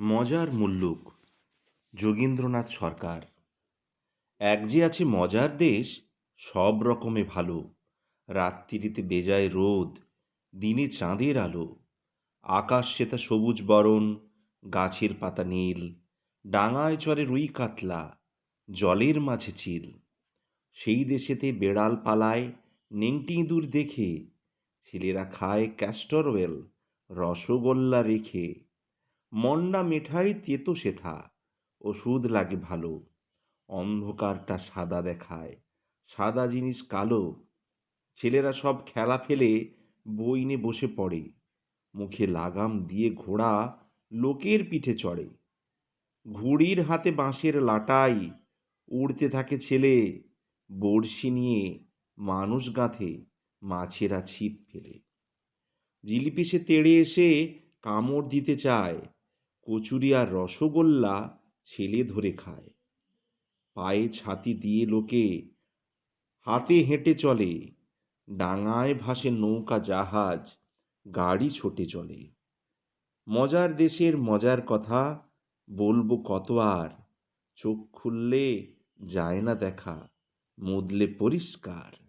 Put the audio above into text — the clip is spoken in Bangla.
মজার মুল্লুক, যোগীন্দ্রনাথ সরকার। এক যে আছে মজার দেশ, সব রকমে ভালো। রাত্রিতে বেজায় রোদ, দিনে চাঁদের আলো। আকাশ সেতা সবুজ বরণ, গাছের পাতা নীল। ডাঙায় চরে রুই কাতলা, জলের মাঝে চিল। সেই দেশেতে বেড়াল পালায়, নেংটি ইঁদুর দেখে। ছেলেরা খায় ক্যাস্টর ওয়েল রসগোল্লা রেখে। মন্ডা মেঠাই তেতো সেথা, ওষুধ লাগে ভালো। অন্ধকারটা সাদা দেখায়, সাদা জিনিস কালো। ছেলেরা সব খেলা ফেলে বই নিয়ে বসে পড়ে, মুখে লাগাম দিয়ে ঘোড়া লোকের পিঠে চড়ে। ঘুড়ির হাতে বাঁশের লাটাই উড়তে থাকে ছেলে, বড়শি নিয়ে মানুষ গাঁথে, মাছেরা ছিপ ফেলে। জিলিপি সে তেড়ে এসে কামড় দিতে চায় কচুরি আর রসগোল্লা ছেলে ধরে খায়। পায়ে ছাতি দিয়ে লোকে হাতে হেঁটে চলে। ডাঙায় ভাসে নৌকা জাহাজ, গাড়ি ছোটে চলে। মজার দেশের মজার কথা বলব কত আর। চোখ খুললে যায় না দেখা, মুদলে পরিষ্কার।